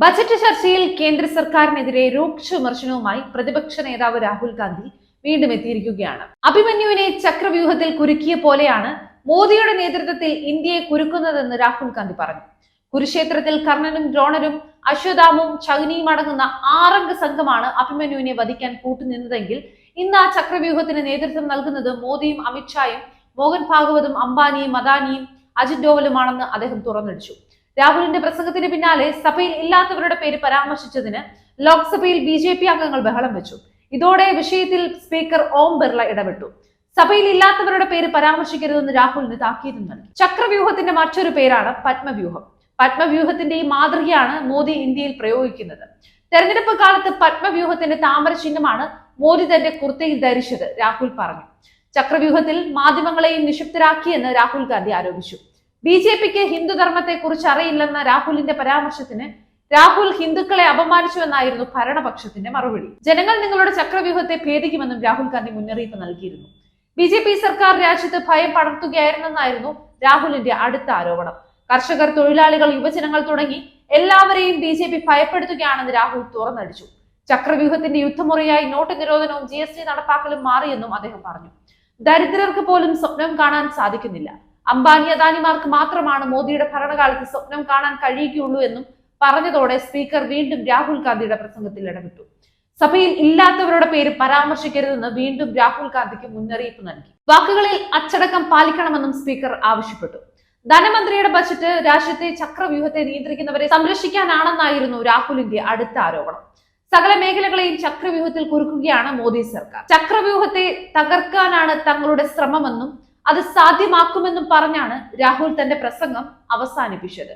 Budget ചർച്ചയിൽ കേന്ദ്ര സർക്കാരിനെതിരെ രൂക്ഷ വിമർശനവുമായി പ്രതിപക്ഷ നേതാവ് രാഹുൽ ഗാന്ധി വീണ്ടും എത്തിയിരിക്കുകയാണ്. അഭിമന്യുവിനെ ചക്രവ്യൂഹത്തിൽ കുരുക്കിയ പോലെയാണ് മോദിയുടെ നേതൃത്വത്തിൽ ഇന്ത്യയെ കുരുക്കുന്നതെന്ന് രാഹുൽ ഗാന്ധി പറഞ്ഞു. കുരുക്ഷേത്രത്തിൽ കർണനും ദ്രോണരും അശ്വതാമും ചഗ്നിയും അടങ്ങുന്ന ആറംഗ സംഘമാണ് അഭിമന്യുവിനെ വധിക്കാൻ കൂട്ടുനിന്നതെങ്കിൽ ഇന്ന് ആ ചക്രവ്യൂഹത്തിന് നേതൃത്വം നൽകുന്നത് മോദിയും അമിത്ഷായും മോഹൻ ഭാഗവതും അംബാനിയും മദാനിയും അജിത് ഡോവലുമാണെന്ന് അദ്ദേഹം തുറന്നടിച്ചു. രാഹുലിന്റെ പ്രസംഗത്തിന് പിന്നാലെ സഭയിൽ ഇല്ലാത്തവരുടെ പേര് പരാമർശിച്ചതിന് ലോക്സഭയിൽ ബി ജെ പി അംഗങ്ങൾ ബഹളം വെച്ചു. ഇതോടെ വിഷയത്തിൽ സ്പീക്കർ ഓം ബിർള ഇടപെട്ടു. സഭയിൽ ഇല്ലാത്തവരുടെ പേര് പരാമർശിക്കരുതെന്ന് രാഹുലിന് താക്കീതും നൽകി. ചക്രവ്യൂഹത്തിന്റെ മറ്റൊരു പേരാണ് പത്മവ്യൂഹം. പത്മവ്യൂഹത്തിന്റെ ഈ മാതൃകയാണ് മോദി ഇന്ത്യയിൽ പ്രയോഗിക്കുന്നത്. തെരഞ്ഞെടുപ്പ് കാലത്ത് പത്മവ്യൂഹത്തിന്റെ താമര ചിഹ്നമാണ് മോദി തന്റെ കുർത്തയിൽ ധരിച്ചത് രാഹുൽ പറഞ്ഞു. ചക്രവ്യൂഹത്തിൽ മാധ്യമങ്ങളെയും നിശബ്ദരാക്കിയെന്ന് രാഹുൽ ഗാന്ധി ആരോപിച്ചു. ബി ജെ പിക്ക് ഹിന്ദുധർമ്മത്തെ കുറിച്ച് അറിയില്ലെന്ന രാഹുലിന്റെ പരാമർശത്തിന് രാഹുൽ ഹിന്ദുക്കളെ അപമാനിച്ചുവെന്നായിരുന്നു ഭരണപക്ഷത്തിന്റെ മറുപടി. ജനങ്ങൾ നിങ്ങളുടെ ചക്രവ്യൂഹത്തെ ഭേദിക്കുമെന്നും രാഹുൽ ഗാന്ധി മുന്നറിയിപ്പ് നൽകിയിരുന്നു. ബി ജെ പി സർക്കാർ രാജ്യത്ത് ഭയം പടർത്തുകയായിരുന്നെന്നായിരുന്നു രാഹുലിന്റെ അടുത്ത ആരോപണം. കർഷകർ തൊഴിലാളികൾ യുവജനങ്ങൾ തുടങ്ങി എല്ലാവരെയും ബി ജെ പി ഭയപ്പെടുത്തുകയാണെന്ന് രാഹുൽ തുറന്നടിച്ചു. ചക്രവ്യൂഹത്തിന്റെ യുദ്ധമുറയായി നോട്ട് നിരോധനവും ജി എസ് ടി നടപ്പാക്കലും മാറിയെന്നും അദ്ദേഹം പറഞ്ഞു. ദരിദ്രർക്ക് പോലും സ്വപ്നം കാണാൻ സാധിക്കുന്നില്ല. അംബാനി അദാനിമാർക്ക് മാത്രമാണ് മോദിയുടെ ഭരണകാലത്ത് സ്വപ്നം കാണാൻ കഴിയുകയുള്ളൂ എന്നും പറഞ്ഞതോടെ സ്പീക്കർ വീണ്ടും രാഹുൽ ഗാന്ധിയുടെ പ്രസംഗത്തിൽ ഇടപെട്ടു. സഭയിൽ ഇല്ലാത്തവരുടെ പേര് പരാമർശിക്കരുതെന്ന് വീണ്ടും രാഹുൽ ഗാന്ധിക്ക് മുന്നറിയിപ്പ് നൽകി. വാക്കുകളിൽ അച്ചടക്കം പാലിക്കണമെന്നും സ്പീക്കർ ആവശ്യപ്പെട്ടു. ധനമന്ത്രിയുടെ ബജറ്റ് രാജ്യത്തെ ചക്രവ്യൂഹത്തെ നിയന്ത്രിക്കുന്നവരെ സംരക്ഷിക്കാനാണെന്നായിരുന്നു രാഹുലിന്റെ അടുത്ത ആരോപണം. സകല മേഖലകളെയും ചക്രവ്യൂഹത്തിൽ കുറുക്കുകയാണ് മോദി സർക്കാർ. ചക്രവ്യൂഹത്തെ തകർക്കാനാണ് തങ്ങളുടെ ശ്രമമെന്നും അത് സാധ്യമാക്കുമെന്നും പറഞ്ഞാണ് രാഹുൽ തന്റെ പ്രസംഗം അവസാനിപ്പിച്ചത്.